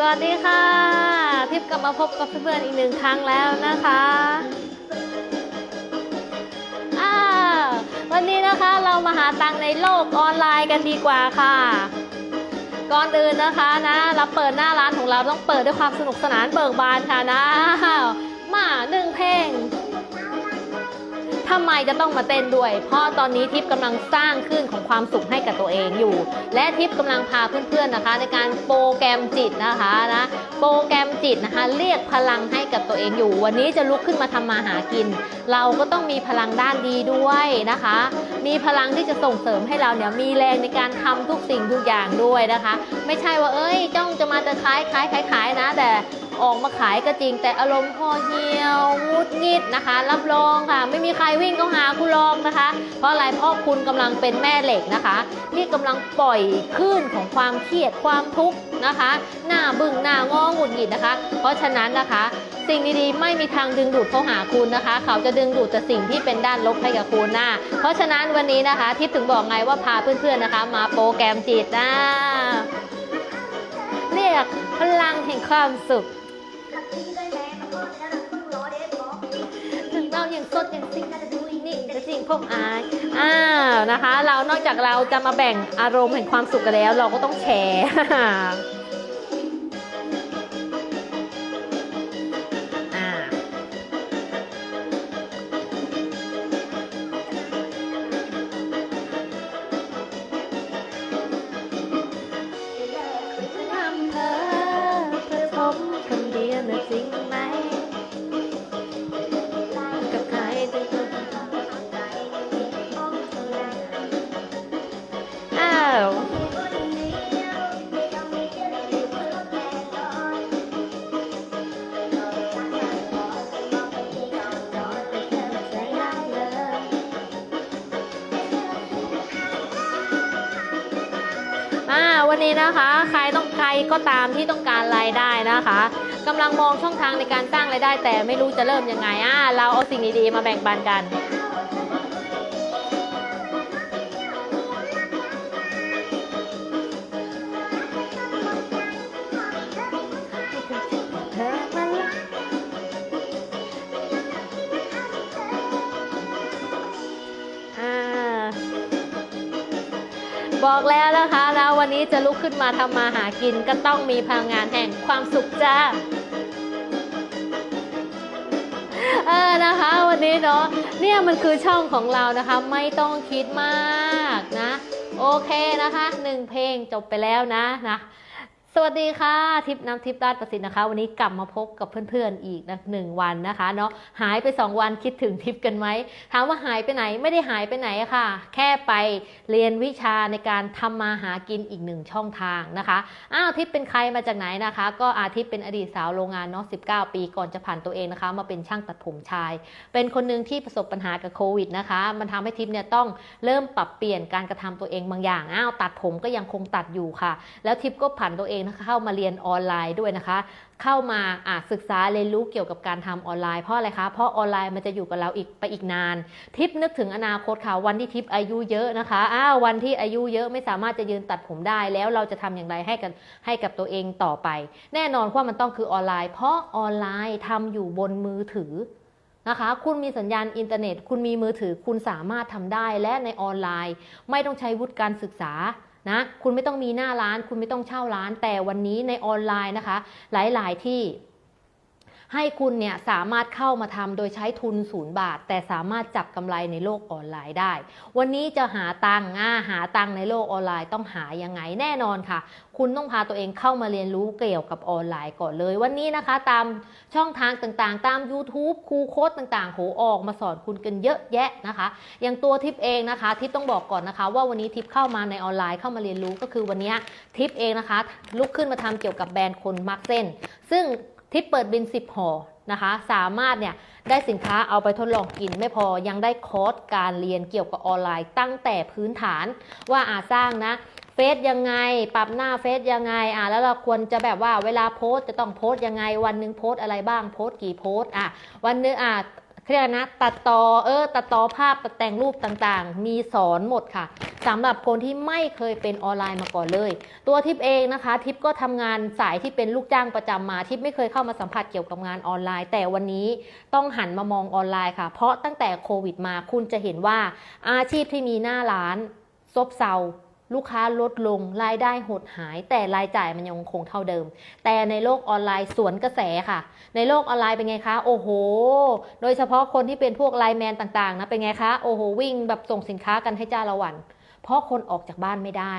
สวัสดีค่ะ ทิพย์กลับมาพบกับเพื่อนๆอีกหนึ่งครั้งแล้วนะคะอ่าวันนี้นะคะเรามาหาตังในโลกออนไลน์กันดีกว่าค่ะ ก่อนอื่นนะคะนะ เราเปิดหน้าร้านของเราต้องเปิดด้วยความสนุกสนานเบิกบานค่ะนะมาหนึ่งเพลง ทำไมจะต้องมาเต้นด้วย เพราะตอนนี้ทิพย์กำลังสร้างขึ้นของความสุขให้กับตัวเองอยู่ และทิพย์กำลังพาเพื่อนๆนะคะ ในการโปรแกรมจิตนะคะนะโปรแกรมจิตนะคะ เรียกพลังให้กับตัวเองอยู่ วันนี้จะลุกขึ้นมาทำมาหากิน เราก็ต้องมีพลังด้านดีด้วยนะคะ มีพลังที่จะส่งเสริมให้เราเนี่ยมีแรงในการทำทุกสิ่งทุกอย่างด้วยนะคะ ไม่ใช่ว่าเอ้ยจ้องจะมาจะขายขายขายขายนะแต่ ออกมาขายก็จริง แต่อารมณ์พอเหี่ยวงุดงิดนะคะ รับรองค่ะ ไม่มีใครวิ่งเข้าหาคุณลองนะคะ เพราะอะไรเพราะคุณกำลังเป็นแม่เหล็กนะคะ ที่กำลังปล่อยคลื่นของความเครียดความทุกข์นะคะ หน้าบึ้งหน้างอหงุดหงิดนะคะ เพราะฉะนั้นนะคะ สิ่งดีๆ ไม่มีทางดึงดูดเข้าหาคุณนะคะ เขาจะดึงดูดแต่สิ่งที่เป็นด้านลบให้กับคุณหนะเพราะฉะนั้นวันนี้นะคะทิพย์ถึงบอกไงว่าพาเพื่อนๆนะคะ มาโปรแกรมจิตนะเรียกพลังแห่งความสุข ถึงเราอย่างสดอย่างซิงน่าจะดูอีกนี่จะจริงพวกอายอ้าวนะคะ เรานอกจากเราจะมาแบ่งอารมณ์แห่งความสุขกันแล้ว เราก็ต้องแชร์ นนี้นะคะ ใครต้องใครก็ตามที่ต้องการรายได้นะคะกำลังมองช่องทางในการสร้างรายได้ แต่ไม่รู้จะเริ่มยังไงอ่าเราเอาสิ่งดีๆมาแบ่งปันกัน บอกแล้วนะคะแล้ววันนี้จะลุกขึ้นมาทำมาหากินก็ต้องมีพลังงานแห่งความสุขจ้าเออนะคะวันนี้เนาะเนี่ยมันคือช่องของเรานะคะไม่ต้องคิดมากนะ โอเคนะคะหนึ่งเพลงจบไปแล้วนะนะ วัสดีค่ะ ทิพน้ำทิพย์ราชประสิทธิ์นะคะ วันนี้กลับมาพบกับเพื่อนๆอีกนะหนึ่งวันนะคะเนาะหายไป 2 วันคิดถึงทิพกันไหมถามว่าหายไปไหนไม่ได้หายไปไหนค่ะ แค่ไปเรียนวิชาในการทำมาหากินอีกหนึ่งช่องทางนะคะอ้าวทิพเป็นใครมาจากไหนนะคะ ก็อาทิพเป็นอดีตสาวโรงงานเนาะ19 ปีก่อนจะผ่านตัวเองนะคะ มาเป็นช่างตัดผมชาย เป็นคนหนึ่งที่ประสบปัญหากับโควิดนะคะ มันทำให้ทิพเนี่ยต้องเริ่มปรับเปลี่ยนการกระทำตัวเองบางอย่างอ้าวตัดผมก็ยังคงตัดอยู่ค่ะ แล้วทิพก็ผันตัวเองนะคะเข้ามาเรียนออนไลน์ด้วยนะคะ เข้ามาอะศึกษาเรียนรู้เกี่ยวกับการทำออนไลน์เพราะอะไรคะเพราะออนไลน์มันจะอยู่กับเราอีกไปอีกนาน ทิปนึกถึงอนาคตค่ะวันที่ทิปอายุเยอะนะคะอ้าววันที่อายุเยอะไม่สามารถจะยืนตัดผมได้แล้วเราจะทำอย่างไรให้กันให้กับตัวเองต่อไป แน่นอนว่ามันต้องคือออนไลน์ เพราะออนไลน์ทำอยู่บนมือถือนะคะคุณมีสัญญาณอินเทอร์เน็ต คุณมีมือถือคุณสามารถทำได้และในออนไลน์ ไม่ต้องใช้วุฒิการศึกษา นะคุณไม่ต้องมีหน้าร้าน คุณไม่ต้องเช่าร้าน แต่วันนี้ในออนไลน์นะคะ หลาย ๆ ที่ ให้คุณเนี่ยสามารถเข้ามาทำโดยใช้ทุนศูนย์บาท แต่สามารถจับกำไรในโลกออนไลน์ได้ วันนี้จะหาตังค์อ่าหาตังค์ในโลกออนไลน์ต้องหายังไงแน่นอนค่ะ คุณต้องพาตัวเองเข้ามาเรียนรู้เกี่ยวกับออนไลน์ก่อนเลย วันนี้นะคะตามช่องทางต่างๆ ตาม YouTube ครูโค้ดต่างๆโหออกมาสอนคุณกันเยอะแยะนะคะ อย่างตัวทิปเองนะคะ ทิปต้องบอกก่อนนะคะ ว่าวันนี้ทิปเข้ามาในออนไลน์เข้ามาเรียนรู้ก็คือวันนี้ทิปเองนะคะลุกขึ้นมาทำเกี่ยวกับแบรนด์คนมักเส้น ซึ่ง ทิปเปิดบิน 10ห่อนะคะ สามารถเนี่ยได้สินค้าเอาไปทดลองกิน ไม่พอยังได้คอร์สการเรียนเกี่ยวกับออนไลน์ ตั้งแต่พื้นฐานว่าอาสร้างนะเฟซยังไง ปรับหน้าเฟซยังไงอะแล้วเราควรจะแบบว่าเวลาโพสต์จะต้องโพสต์ยังไง วันหนึ่งโพสต์อะไรบ้างโพสต์กี่โพสต์อะวันนึงอะ เรียกนะตัดต่อเออตัดต่อภาพตัดแต่งรูปต่างๆ มีสอนหมดค่ะสำหรับคนที่ไม่เคยเป็นออนไลน์มาก่อนเลย ตัวทิปเองนะคะ ทิปก็ทำงานสายที่เป็นลูกจ้างประจำมาทิปไม่เคยเข้ามาสัมผัสเกี่ยวกับงานออนไลน์ แต่วันนี้ต้องหันมามองออนไลน์ค่ะ เพราะตั้งแต่โควิดมาคุณจะเห็นว่าอาชีพที่มีหน้าร้านซบเซา ลูกค้าลดลงรายได้หดหาย แต่รายจ่ายมันยังคงเท่าเดิม แต่ในโลกออนไลน์สวนกระแสค่ะ ในโลกออนไลน์เป็นไงคะ โอ้โห โดยเฉพาะคนที่เป็นพวกไลน์แมนต่างๆนะเป็นไงคะ โอ้โหวิ่งแบบส่งสินค้ากันให้จ้าละวัน เพราะคนออกจากบ้านไม่ได้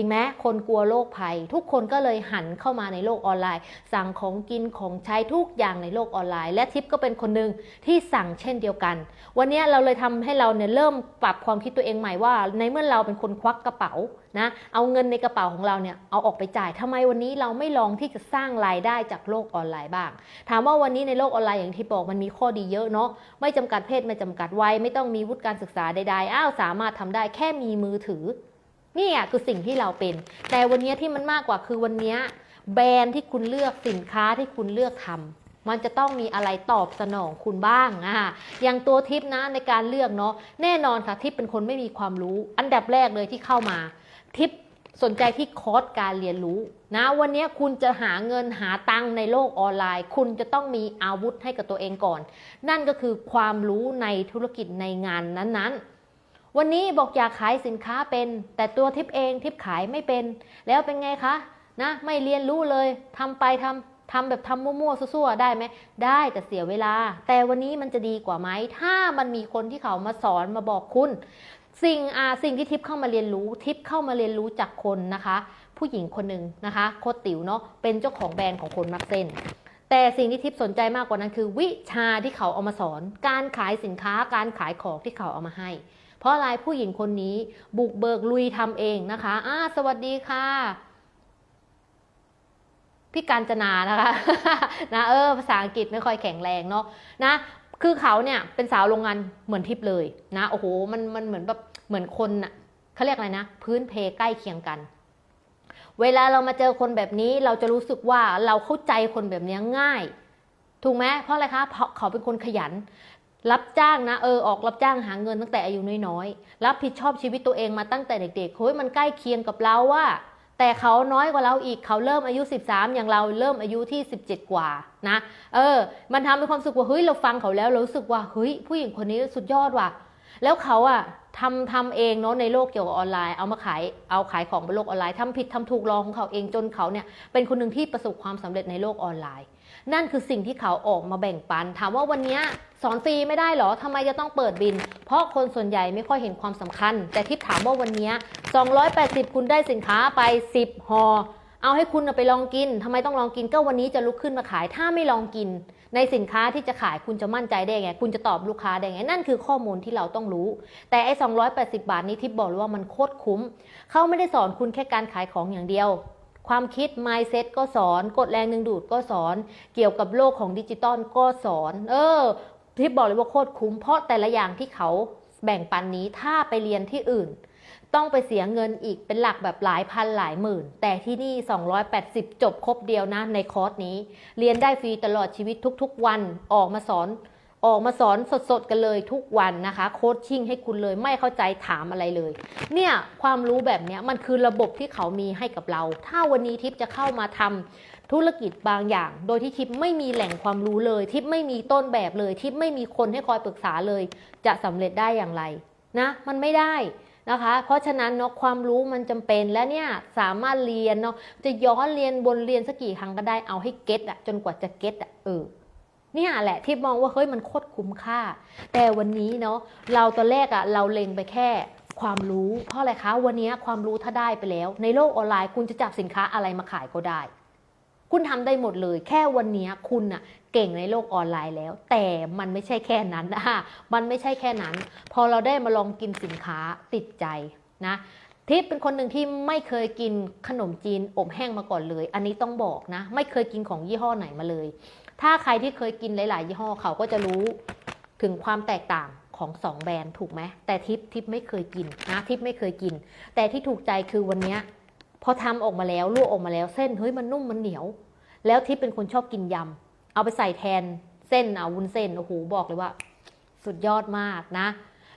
ริงไหมคนกลัวโรคภัย ทุกคนก็เลยหันเข้ามาในโลกออนไลน์ สั่งของกินของใช้ทุกอย่างในโลกออนไลน์ และทิปก็เป็นคนหนึ่งที่สั่งเช่นเดียวกัน วันนี้เราเลยทำให้เราเนี่ยเริ่มปรับความคิดตัวเองใหม่ว่า ในเมื่อเราเป็นคนควักกระเป๋านะเอาเงินในกระเป๋าของเราเนี่ยเอาออกไปจ่ายทำไมวันนี้เราไม่ลองที่จะสร้างรายได้จากโลกออนไลน์บ้าง ถามว่าวันนี้ในโลกออนไลน์อย่างที่บอกมันมีข้อดีเยอะเนาะไม่จำกัดเพศไม่จำกัดวัยไม่ต้องมีวุฒิการศึกษาใดๆอ้าวสามารถทำได้แค่มีมือถือ นี่อะคือสิ่งที่เราเป็น แต่วันนี้ที่มันมากกว่าคือวันนี้แบรนด์ที่คุณเลือกสินค้าที่คุณเลือกทำมันจะต้องมีอะไรตอบสนองคุณบ้างอะอย่างตัวทิปนะในการเลือกเนาะ แน่นอนค่ะทิปเป็นคนไม่มีความรู้ อันดับแรกเลยที่เข้ามา ทิปสนใจที่คอร์สการเรียนรู้นะ วันนี้คุณจะหาเงินหาตังในโลกออนไลน์ คุณจะต้องมีอาวุธให้กับตัวเองก่อน นั่นก็คือความรู้ในธุรกิจในงานนั้นๆ วันนี้บอกอยากขายสินค้าเป็น แต่ตัวทิปเองทิปขายไม่เป็น แล้วเป็นไงคะนะไม่เรียนรู้เลยทำไปทำทำแบบทำมั่วๆซั่วๆได้ไหมได้แต่เสียเวลา แต่วันนี้มันจะดีกว่าไหมถ้ามันมีคนที่เขามาสอนมาบอกคุณ สิ่งอ่าสิ่งที่ทิปเข้ามาเรียนรู้ทิปเข้ามาเรียนรู้จากคนนะคะ ผู้หญิงคนหนึ่งนะคะโคตติ๋วเนาะเป็นเจ้าของแบรนด์ของคนมักเส้นแต่สิ่งที่ทิปสนใจมากกว่านั้นคือ วิชาที่เขาเอามาสอน การขายสินค้าการขายของที่เขาเอามาให้ เพราะอะไรผู้หญิงคนนี้บุกเบิกลุยทำเองนะคะอ่าสวัสดีค่ะพี่การจนานะคะนะเออภาษาอังกฤษไม่ค่อยแข็งแรงเนาะนะคือเขาเนี่ยเป็นสาวโรงงานเหมือนทิพย์เลยนะโอ้โหมันมันเหมือนแบบเหมือนคนน่ะเขาเรียกอะไรนะ พื้นเพใกล้เคียงกัน เวลาเรามาเจอคนแบบนี้เราจะรู้สึกว่าเราเข้าใจคนแบบนี้ง่าย ถูกไหมเพราะอะไรคะเพราะเขาเป็นคนขยัน รับจ้างนะเออออกรับจ้างหาเงินตั้งแต่อายุน้อยๆ รับผิดชอบชีวิตตัวเองมาตั้งแต่เด็กๆเฮ้ยมันใกล้เคียงกับเราว่า แต่เขาน้อยกว่าเราอีกเขาเริ่มอายุ 13 อย่างเราเริ่มอายุที่ 17 กว่านะ เออ มันทำให้ความสึกว่าเฮ้ยเราฟังเขาแล้วเรารู้สึกว่าเฮ้ยผู้หญิงคนนี้สุดยอดว่ะ แล้วเขาอะทำทำเองเนาะในโลกเกี่ยวกับออนไลน์เอามาขายเอาขายของบนโลกออนไลน์ทำผิดทำถูกลองของเขาเองจนเขาเนี่ยเป็นคนหนึ่งที่ประสบความสำเร็จในโลกออนไลน์ นั่นคือสิ่งที่เขาออกมาแบ่งปัน ถามว่าวันนี้สอนฟรีไม่ได้เหรอทำไมจะต้องเปิดบิน เพราะคนส่วนใหญ่ไม่ค่อยเห็นความสำคัญ แต่ที่ถามว่าวันนี้280 คุณได้สินค้าไป 10ห่อเอาให้คุณไปลองกินทำไมต้องลองกินก็วันนี้จะลุกขึ้นมาขาย ถ้าไม่ลองกิน ในสินค้าที่จะขายคุณจะมั่นใจได้ไง คุณจะตอบลูกค้าได้ไง นั่นคือข้อมูลที่เราต้องรู้ แต่ไอ้280 บาทนี้ทิปบอกเลยว่ามันโคตรคุ้ม เขาไม่ได้สอนคุณแค่การขายของอย่างเดียว ความคิด mindset ก็สอน กฎแรงดึงดูดก็สอน เกี่ยวกับโลกของดิจิตอลก็สอน เออทิปบอกเลยว่าโคตรคุ้มเพราะแต่ละอย่างที่เขาแบ่งปันนี้ถ้าไปเรียนที่อื่น ต้องไปเสียเงินอีกเป็นหลักแบบหลายพันหลายหมื่น แต่ที่นี่ 280 จบครบเดียวนะในคอร์สนี้ เรียนได้ฟรีตลอดชีวิตทุกๆวันออกมาสอน ออกมาสอนสดๆกันเลยทุกวันนะคะโคชชิ่งให้คุณเลยไม่เข้าใจถามอะไรเลย เนี่ยความรู้แบบนี้มันคือระบบที่เขามีให้กับเรา ถ้าวันนี้ทิปจะเข้ามาทำธุรกิจบางอย่าง โดยที่ทิปไม่มีแหล่งความรู้เลย ทิปไม่มีต้นแบบเลย ทิปไม่มีคนให้คอยปรึกษาเลย จะสำเร็จได้อย่างไรนะมันไม่ได้นะคะ เพราะฉะนั้นเนาะความรู้มันจำเป็นและเนี่ยสามารถเรียนเนาะจะย้อนเรียนบนเรียนสักกี่ครั้งก็ได้เอาให้เก็ตอะจนกว่าจะเก็ตอะเออ เนี่ยแหละที่มองว่าเฮ้ยมันโคตรคุ้มค่า แต่วันนี้เนาะเราตอนแรกอะเราเล็งไปแค่ความรู้เพราะอะไรคะวันนี้ความรู้ถ้าได้ไปแล้ว ในโลกออนไลน์คุณจะจับสินค้าอะไรมาขายก็ได้ คุณทำได้หมดเลย แค่วันนี้คุณอะเก่งในโลกออนไลน์แล้ว แต่มันไม่ใช่แค่นั้นนะมันไม่ใช่แค่นั้น พอเราได้มาลองกินสินค้าติดใจนะทิพย์เป็นคนหนึ่งที่ไม่เคยกินขนมจีนอบแห้งมาก่อนเลย อันนี้ต้องบอกนะ ไม่เคยกินของยี่ห้อไหนมาเลย ถ้าใครที่เคยกินหลาย ๆ ยี่ห้อเขาก็จะรู้ถึงความแตกต่างของสองแบรนด์ถูกไหมแต่ทิพย์ทิพย์ไม่เคยกินนะทิพย์ไม่เคยกิน แต่ที่ถูกใจคือวันนี้พอทำออกมาแล้วลวกออกมาแล้วเส้นเฮ้ยมันนุ่มมันเหนียว แล้วทิพย์เป็นคนชอบกินยำเอาไปใส่แทนเส้นเอาวุ้นเส้นโอ้โหบอกเลยว่า สุดยอดมากนะ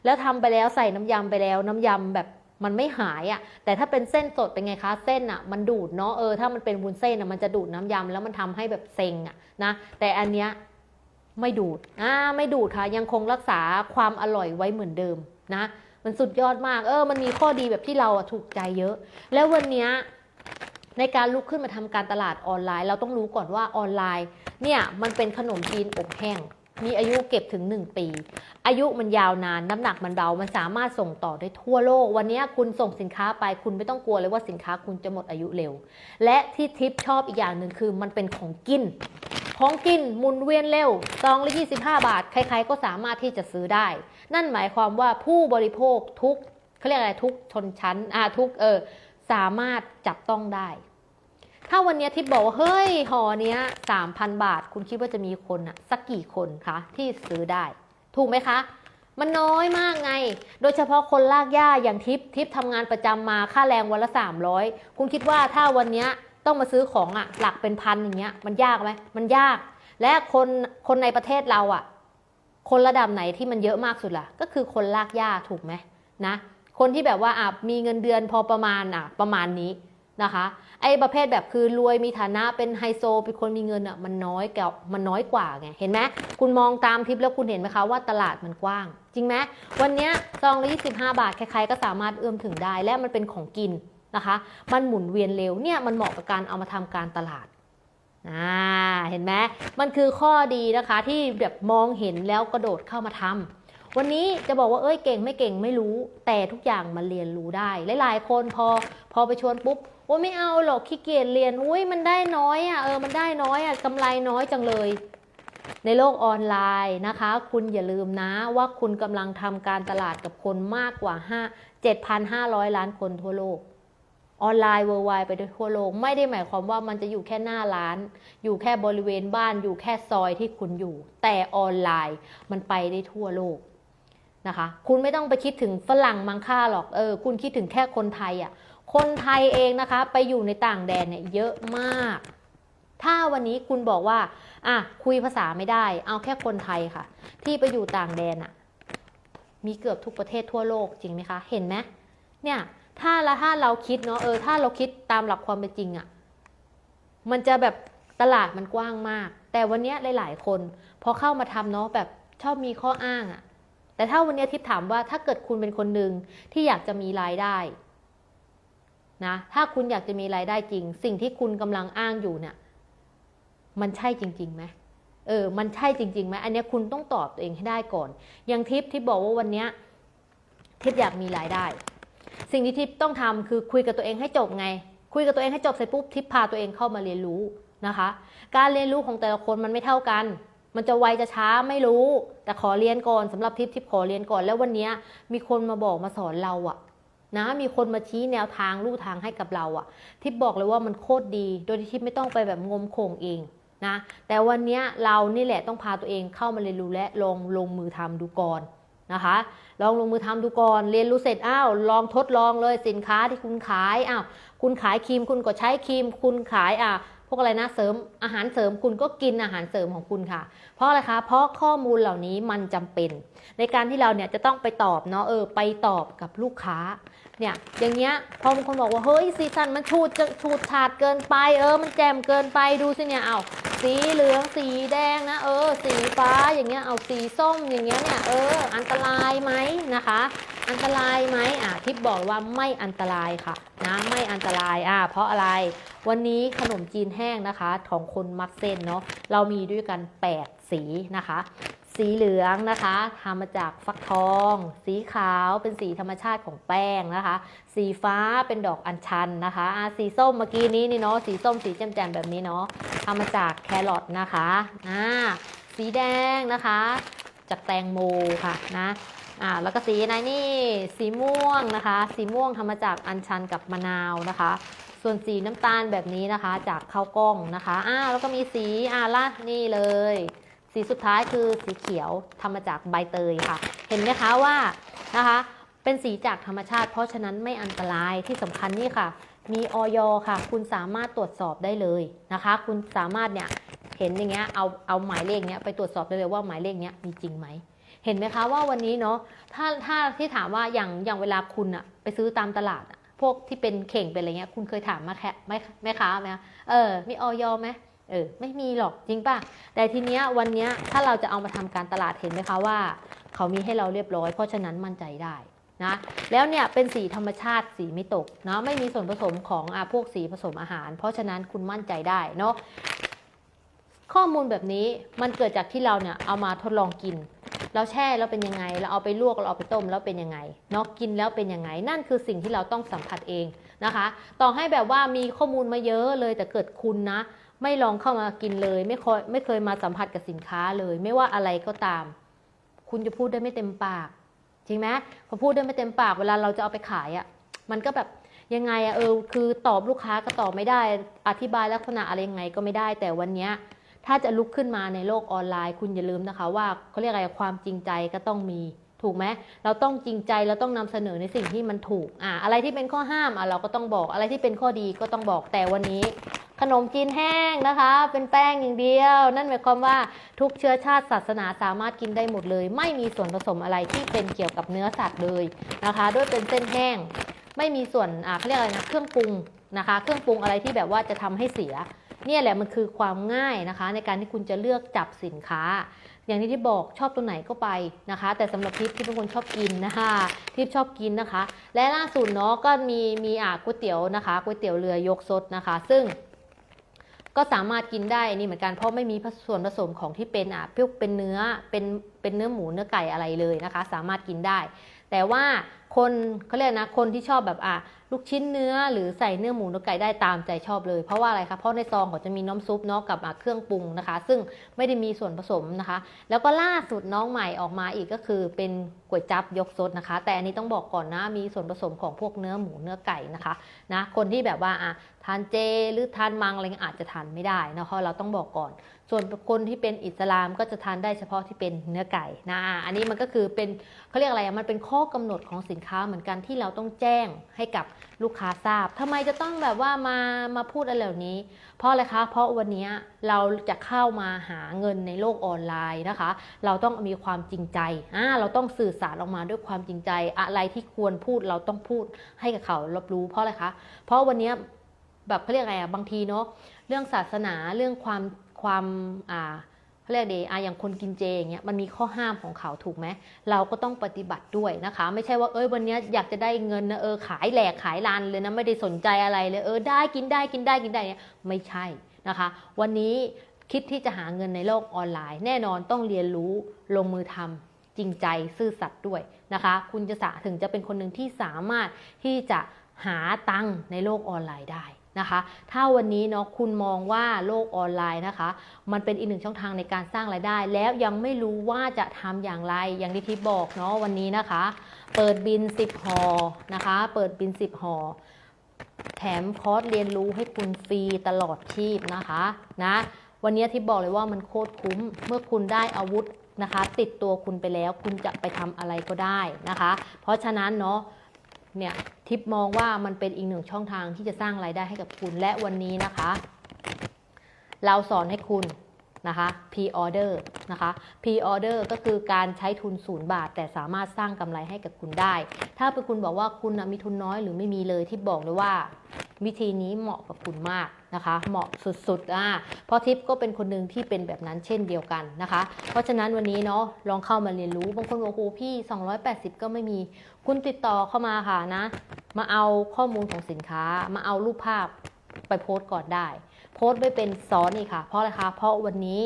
แล้วทำไปแล้วใส่น้ำยำไปแล้วน้ำยำแบบ มันไม่หายอะ่ะแต่ถ้าเป็นเส้นสดเป็นไงคะเส้นอะ่ะมันดูดเนาะเออถ้ามันเป็นวุ้นเส้นอะ่ะมันจะดูดน้ำยำแล้วมันทำให้แบบเซ็งอะ่ะนะแต่อันเนี้ยไม่ดูดอ่าไม่ดูดค่ะ ยังคงรักษาความอร่อยไว้เหมือนเดิมนะมันสุดยอดมาก เออ มันมีข้อดีแบบที่เราถูกใจเยอะ แล้ววันเนี้ยในการลุกขึ้นมาทำการตลาดออนไลน์ เราต้องรู้ก่อนว่าออนไลน์ เนี่ย มันเป็นขนมจีนอบแห้ง มีอายุเก็บถึง 1 ปี อายุมันยาวนาน น้ำหนักมันเบา มันสามารถส่งต่อได้ทั่วโลก วันนี้คุณส่งสินค้าไป คุณไม่ต้องกลัวเลยว่าสินค้าคุณจะหมดอายุเร็ว และที่ทิปชอบอีกอย่างหนึ่งคือมันเป็นของกิน ของกินหมุนเวียนเร็วซองละ25 บาท ใครๆก็สามารถที่จะซื้อได้ นั่นหมายความว่าผู้บริโภคทุกเขาเรียกอะไรทุกชนชั้นอ่าทุกเออสามารถจับต้องได้ ถ้าวันนี้ทิปบอกว่า เฮ้ยหอเนี้ย3,000บาท คุณคิดว่าจะมีคนอะสักกี่คนคะที่ซื้อได้ ถูกไหมคะ มันน้อยมากไง โดยเฉพาะคนลากหญ้าอย่างทิปทิปทำงานประจำมาค่าแรงวันละ 300 คุณคิดว่าถ้าวันนี้ต้องมาซื้อของอะหลักเป็นพันอย่างเงี้ย มันยากไหมมันยาก และคนคนในประเทศเราอะคนระดับไหนที่มันเยอะมากสุดล่ะ ก็คือคนลากหญ้าถูกไหมนะ คนที่แบบว่าอะมีเงินเดือนพอประมาณอะประมาณนี้ นะคะไอ้ประเภทแบบคือรวยมีฐานะเป็นไฮโซเป็นคนมีเงินอะมันน้อยกับมันน้อยกว่าไงเห็นไหมคุณมองตามทิปแล้วคุณเห็นไหมคะว่าตลาดมันกว้าง จริงไหมวันนี้ซองละ25บาทใครๆก็สามารถเอื้อมถึงได้และมันเป็นของกินนะคะ มันหมุนเวียนเร็วเนี่ยมันเหมาะกับการเอามาทำการตลาดอ่าเห็นไหมมันคือข้อดีนะคะที่แบบมองเห็นแล้วกระโดดเข้ามาทำวันนี้จะบอกว่าเอ้ยเก่งไม่เก่งไม่รู้ แต่ทุกอย่างมันเรียนรู้ได้ หลาย ๆ คนพอพอไปชวนปุ๊บ โอ้ไม่เอาหรอกขี้เกียจเรียนอุ้ยมันได้น้อยอะเออมันได้น้อยอะกำไรน้อยจังเลย ในโลกออนไลน์นะคะ คุณอย่าลืมนะว่าคุณกำลังทำการตลาดกับคนมากกว่า 5 7,500 ล้านคนทั่วโลกออนไลน์เวอร์ไวไปทั่วโลก ไม่ได้หมายความว่ามันจะอยู่แค่หน้าร้าน อยู่แค่บริเวณบ้านอยู่แค่ซอยที่คุณอยู่ แต่ออนไลน์มันไปได้ทั่วโลกนะคะ คุณไม่ต้องไปคิดถึงฝรั่งมังค่าหรอกเออคุณคิดถึงแค่คนไทยอะ่ะ คนไทยเองนะคะ ไปอยู่ในต่างแดนเนี่ยเยอะมาก ถ้าวันนี้คุณบอกว่าอะคุยภาษาไม่ได้ เอาแค่คนไทยค่ะ ที่ไปอยู่ต่างแดนอะมีเกือบทุกประเทศทั่วโลกจริงไหมคะ เห็นไหมเนี่ยถ้าละถ้าเราคิดเนาะเออถ้าเราคิดตามหลักความเป็นจริงอะมันจะแบบตลาดมันกว้างมาก แต่วันนี้ยหลาย ๆ คน พอเข้ามาทำเนาะแบบชอบมีข้ออ้างอะแต่ถ้าวันนี้ทิพย์ถามว่าถ้าเกิดคุณเป็นคนหนึ่งที่อยากจะมีรายได้ นะถ้าคุณอยากจะมีรายได้จริง สิ่งที่คุณกำลังอ้างอยู่เนี่ยมันใช่จริงๆไหมเออ มันใช่จริงๆไหมอันนี้คุณต้องตอบตัวเองให้ได้ก่อน อย่างทิพย์ที่บอกว่าวันนี้ทิพย์อยากมีรายได้ สิ่งที่ทิพย์ต้องทำคือคุยกับตัวเองให้จบไง คุยกับตัวเองให้จบเสร็จปุ๊บทิพย์พาตัวเองเข้ามาเรียนรู้นะคะ การเรียนรู้ของแต่ละคนมันไม่เท่ากัน มันจะไวจะช้าไม่รู้ แต่ขอเรียนก่อนสำหรับทิปทิปขอเรียนก่อน แล้ววันนี้มีคนมาบอกมาสอนเราอะ นะมีคนมาชี้แนวทางลู่ทางให้กับเราอะทิปบอกเลยว่ามันโคตรดี โดยที่ทิปไม่ต้องไปแบบงมโขงเองนะแต่วันนี้เรานี่แหละต้องพาตัวเองเข้ามาเรียนรู้และลองลงมือทำดูก่อนนะคะ ลองลงมือทำดูก่อน เรียนรู้เสร็จอ้าวลองทดลองเลยสินค้าที่คุณขายอ้าวคุณขายครีมคุณก็ใช้ครีม คุณขายอะพวกอะไรนะเสริมอาหารเสริมคุณก็กินอาหารเสริมของคุณค่ะ เพราะอะไรคะ เพราะข้อมูลเหล่านี้มันจำเป็น ในการที่เราเนี่ยจะต้องไปตอบเนาะเออไปตอบกับลูกค้า เนี่ยอย่างเงี้ยพอบางคนบอกว่าเฮ้ยซีซันมันชูดจะชูดฉาดเกินไป เออ มันแจ่มเกินไปดูสิเนี่ยเอาสีเหลืองสีแดงนะ เออ สีฟ้าอย่างเงี้ยเอาสีส้มอย่างเงี้ยเนี่ยเออ อันตรายไหมนะคะ อันตรายไหมอะทิปบอกว่าไม่อันตรายค่ะนะไม่อันตรายอะเพราะอะไรวันนี้ขนมจีนแห้งนะคะ ของคนมักเส้นเนาะเรามีด้วยกัน 8 สีนะคะ สีเหลืองนะคะทำมาจากฟักทอง สีขาวเป็นสีธรรมชาติของแป้งนะคะ สีฟ้าเป็นดอกอัญชันนะคะะสีส้มเมื่อกี้นี้นี่เนาะสีส้มสีแจ่มๆแบบนี้เนาะทำมาจากแครอทนะคะอ่าสีแดงนะคะ จากแตงโมค่ะนะอ่าแล้วก็สีอะไรนี่สีม่วงนะคะ สีม่วงทำมาจากอัญชันกับมะนาวนะคะส่วนสีน้ำตาลแบบนี้นะคะ จากข้าวกล้องนะคะอ่าแล้วก็มีสีอ่าละนี่เลย สีสุดท้ายคือสีเขียวทำมาจากใบเตยค่ะ เห็นไหมคะว่านะคะ เป็นสีจากธรรมชาติ เพราะฉะนั้นไม่อันตรายที่สำคัญนี่ค่ะ มีออยค่ะ คุณสามารถตรวจสอบได้เลยนะคะ คุณสามารถเนี่ยเห็นอย่างเงี้ยเอาเอาหมายเลขเนี้ยไปตรวจสอบได้เลยว่าหมายเลขเนี้ยมีจริงไหมเห็นไหมคะว่าวันนี้เนาะถ้าถ้าที่ถามว่าอย่างอย่างเวลาคุณอะไปซื้อตามตลาดอะพวกที่เป็นเข่งเป็นอะไรเงี้ยคุณเคยถามมาแค่ไม่แม่ค้าไหมเออมีออยไหม เออไม่มีหรอกจริงป่ะ แต่ทีเนี้ยวันเนี้ยถ้าเราจะเอามาทำการตลาดเห็นไหมคะว่า เขามีให้เราเรียบร้อย เพราะฉะนั้นมั่นใจได้นะแล้วเนี่ยเป็นสีธรรมชาติสีไม่ตกเนาะไม่มีส่วนผสมของอะพวกสีผสมอาหาร เพราะฉะนั้นคุณมั่นใจได้เนาะข้อมูลแบบนี้มันเกิดจากที่เราเนี่ยเอามาทดลองกิน เราแช่แล้วเป็นยังไง เราเอาไปลวกเราเอาไปต้มแล้วเป็นยังไงเนาะกินแล้วเป็นยังไง นั่นคือสิ่งที่เราต้องสัมผัสเองนะคะ ต่อให้แบบว่ามีข้อมูลมาเยอะเลยแต่เกิดคุณนะ ไม่ลองเข้ามากินเลย ไม่เคยไม่เคยมาสัมผัสกับสินค้าเลย ไม่ว่าอะไรก็ตาม คุณจะพูดได้ไม่เต็มปาก จริงไหมพอพูดได้ไม่เต็มปากเวลาเราจะเอาไปขายอะ่ะมันก็แบบยังไงอะ่ะเออคือตอบลูกค้าก็ตอบไม่ได้ อธิบายลักษณะอะไรยังไงก็ไม่ได้ แต่วันนี้ถ้าจะลุกขึ้นมาในโลกออนไลน์ คุณอย่าลืมนะคะ ว่าเขาเรียกอะไรความจริงใจก็ต้องมีถูกไหมเราต้องจริงใจเราต้องนำเสนอในสิ่งที่มันถูกอะอะไรที่เป็นข้อห้ามอะเราก็ต้องบอกอะไรที่เป็นข้อดีก็ต้องบอกแต่วันนี้ ขนมจีนแห้งนะคะ เป็นแป้งอย่างเดียว นั่นหมายความว่าทุกเชื้อชาติศาสนาสามารถกินได้หมดเลย ไม่มีส่วนผสมอะไรที่เป็นเกี่ยวกับเนื้อสัตว์เลยนะคะด้วยเป็นเส้นแห้ง ไม่มีส่วนอ่าเขาเรียกอะไรนะเครื่องปรุงนะคะ เครื่องปรุงอะไรที่แบบว่าจะทำให้เสียเนี่ยแหละมันคือความง่ายนะคะ ในการที่คุณจะเลือกจับสินค้า อย่างที่ที่บอกชอบตัวไหนก็ไปนะคะ แต่สำหรับทิพย์ที่เป็นคนชอบกินนะคะทิพย์ชอบกินนะคะ และล่าสุดเนาะก็มีมีอ่าก๋วยเตี๋ยวนะคะก๋วยเตี๋ยวเรือยกซดนะคะ ซึ่ง ก็สามารถกินได้นี่เหมือนกันเพราะไม่มีส่วนผสมของที่เป็นอะพวเป็นเนื้อเป็นเป็นเนื้อหมูเนื้อไก่อะไรเลยนะคะ สามารถกินได้ แต่ว่าคนเขาเรียกนะคนที่ชอบแบบอะ ลูกชิ้นเนื้อหรือใส่เนื้อหมูเนื้อไก่ได้ตามใจชอบเลย เพราะว่าอะไรคะเพราะในซองเขาจะมีน้ำซุปเนาะกับเครื่องปรุงนะคะ ซึ่งไม่ได้มีส่วนผสมนะคะ แล้วก็ล่าสุดน้องใหม่ออกมาอีกก็คือเป็นก๋วยจับยกซดนะคะ แต่อันนี้ต้องบอกก่อนนะมีส่วนผสมของพวกเนื้อหมูเนื้อไก่นะคะนะคนที่แบบว่าอะทานเจหรือทานมังอะไรเงี้ยอาจจะทานไม่ได้นะเพราะเราต้องบอกก่อน ส่วนคนที่เป็นอิสลามก็จะทานได้เฉพาะที่เป็นเนื้อไก่นะอันนี้มันก็คือเป็นเขาเรียกอะไรมันเป็นข้อกำหนดของสินค้าเหมือนกันที่เราต้องแจ้งให้กับลูกค้าทราบทำไมจะต้องแบบว่ามามาพูดอะไรเหล่านี้ เพราะอะไรคะ เพราะวันนี้เราจะเข้ามาหาเงินในโลกออนไลน์นะคะ เราต้องมีความจริงใจอ่าเราต้องสื่อสารออกมาด้วยความจริงใจ อะไรที่ควรพูดเราต้องพูดให้กับเขารับรู้ เพราะอะไรคะ เพราะวันนี้แบบเขาเรียกอะไรอะบางทีเนาะเรื่องศาสนาเรื่องความ ความอ่าเขาเรียกดีอะอย่างคนกินเจอย่างเงี้ยมันมีข้อห้ามของเขาถูกไหมเราก็ต้องปฏิบัติด้วยนะคะ ไม่ใช่ว่าเอ้ยวันนี้อยากจะได้เงินนะเออขายแหลกขายลานเลยนะไม่ได้สนใจอะไรเลยเออได้กินได้กินได้กินได้เนี่ยไม่ใช่นะคะ วันนี้คิดที่จะหาเงินในโลกออนไลน์ แน่นอนต้องเรียนรู้ลงมือทำจริงใจซื่อสัตย์ด้วยนะคะ คุณจะสาถึงจะเป็นคนหนึ่งที่สามารถที่จะหาตังค์ในโลกออนไลน์ได้ นะคะ ถ้าวันนี้เนาะคุณมองว่าโลกออนไลน์นะคะ มันเป็นอีกหนึ่งช่องทางในการสร้างรายได้ แล้วยังไม่รู้ว่าจะทำอย่างไร อย่างที่ทิพย์บอกเนาะวันนี้นะคะ เปิดบิน 10หอนะคะ เปิดบิน 10หอแถมคอร์สเรียนรู้ให้คุณฟรีตลอดชีพนะคะนะวันนี้ทิพย์บอกเลยว่ามันโคตรคุ้ม เมื่อคุณได้อาวุธนะคะ ติดตัวคุณไปแล้ว คุณจะไปทำอะไรก็ได้นะคะ เพราะฉะนั้นเนาะเนี่ย ทิปมองว่ามันเป็นอีกหนึ่งช่องทางที่จะสร้างรายได้ให้กับคุณและวันนี้นะคะ เราสอนให้คุณนะคะ pre-order นะคะ pre-order ก็คือการใช้ทุนศูนย์บาท แต่สามารถสร้างกำไรให้กับคุณได้ ถ้าเป็นคุณบอกว่าคุณมีทุนน้อยหรือไม่มีเลยที่บอกเลยว่า วิธีนี้เหมาะกับคุณมากนะคะ เหมาะสุดๆอะเพราะทิปก็เป็นคนหนึ่งที่เป็นแบบนั้นเช่นเดียวกันนะคะ เพราะฉะนั้นวันนี้เนาะลองเข้ามาเรียนรู้บางคนบอกโอ้พี่ 280 ก็ไม่มี คุณติดต่อเข้ามาค่ะนะ มาเอาข้อมูลของสินค้า มาเอารูปภาพไปโพสต์ก่อนได้ โพสต์ไม่เป็นซ้อนอีกค่ะ เพราะอะไรคะเพราะวันนี้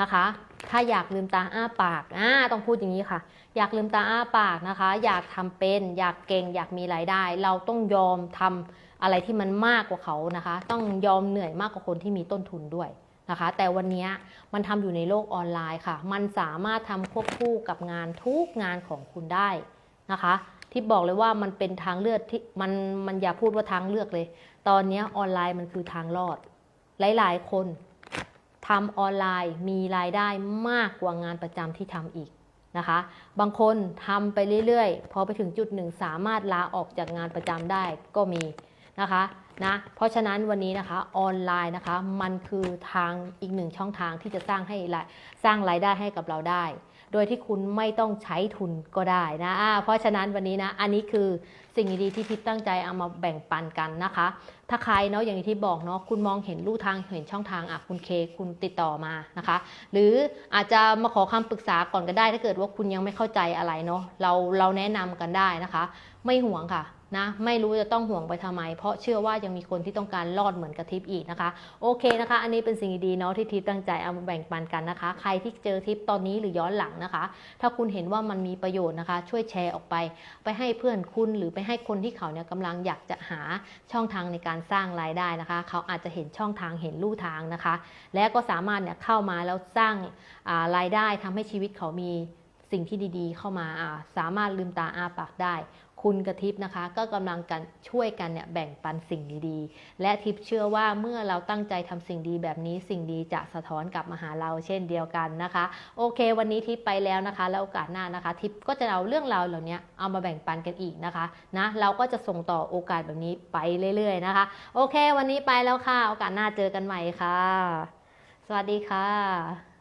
นะคะ ถ้าอยากลืมตาอ้าปากอ่าต้องพูดอย่างนี้ค่ะ อยากลืมตาอ้าปากนะคะ อยากทำเป็น อยากเก่ง อยากมีรายได้ เราต้องยอมทำอะไรที่มันมากกว่าเขานะคะ ต้องยอมเหนื่อยมากกว่าคนที่มีต้นทุนด้วยนะคะ แต่วันนี้มันทำอยู่ในโลกออนไลน์ค่ะ มันสามารถทำควบคู่กับงานทุกงานของคุณได้นะคะ ที่บอกเลยว่ามันเป็นทางเลือกที่มันมันอย่าพูดว่าทางเลือกเลย ตอนนี้ออนไลน์มันคือทางรอด หลายๆ คนทำออนไลน์มีรายได้มากกว่างานประจำที่ทำอีกนะคะ บางคนทำไปเรื่อยๆ พอไปถึงจุดหนึ่งสามารถลาออกจากงานประจำได้ก็มีนะคะนะเพราะฉะนั้นวันนี้นะคะออนไลน์นะคะ มันคือทางอีกหนึ่งช่องทางที่จะสร้างให้รายสร้างรายได้ให้กับเราได้ โดยที่คุณไม่ต้องใช้ทุนก็ได้นะะเพราะฉะนั้นวันนี้นะ อันนี้คือสิ่งดีๆที่ทิพตั้งใจเอามาแบ่งปันกันนะคะ ถ้าใครเนาะอย่างที่บอกเนาะคุณมองเห็นลู่ทางเห็นช่องทางอะคุณเคคุณติดต่อมานะคะ หรืออาจจะมาขอคำปรึกษาก่อนก็ได้ ถ้าเกิดว่าคุณยังไม่เข้าใจอะไรเนาะเราเราแนะนำกันได้นะคะ ไม่ห่วงค่ะ นะไม่รู้จะต้องห่วงไปทำไม เพราะเชื่อว่ายังมีคนที่ต้องการรอดเหมือนกับทิปอีกนะคะ โอเคนะคะ อันนี้เป็นสิ่งดีๆเนาะที่ทิปตั้งใจเอามาแบ่งปันกันนะคะ ใครที่เจอทิปตอนนี้หรือย้อนหลังนะคะ ถ้าคุณเห็นว่ามันมีประโยชน์นะคะ ช่วยแชร์ออกไป ไปให้เพื่อนคุณหรือไปให้คนที่เขาเนี่ยกำลังอยากจะหาช่องทางในการสร้างรายได้นะคะ เขาอาจจะเห็นช่องทางเห็นลู่ทางนะคะ และก็สามารถเนี่ยเข้ามาแล้วสร้างารายได้ทำให้ชีวิตเขามีสิ่งที่ดีๆ เข้ามาอ่าสามารถลืมตาอาปากได้ คุณกับทิพนะคะ ก็กำลังกันช่วยกันเนี่ยแบ่งปันสิ่งดีๆ และทิพเชื่อว่าเมื่อเราตั้งใจทำสิ่งดีแบบนี้สิ่งดีจะสะท้อนกลับมาหาเราเช่นเดียวกันนะคะ โอเค วันนี้ทิพไปแล้วนะคะ แล้วโอกาสหน้านะคะ ทิพก็จะเอาเรื่องราวเหล่านี้เอามาแบ่งปันกันอีกนะคะนะเราก็จะส่งต่อโอกาสแบบนี้ไปเรื่อยๆนะคะ โอเค วันนี้ไปแล้วค่ะ โอกาสหน้าเจอกันใหม่ค่ะ สวัสดีค่ะ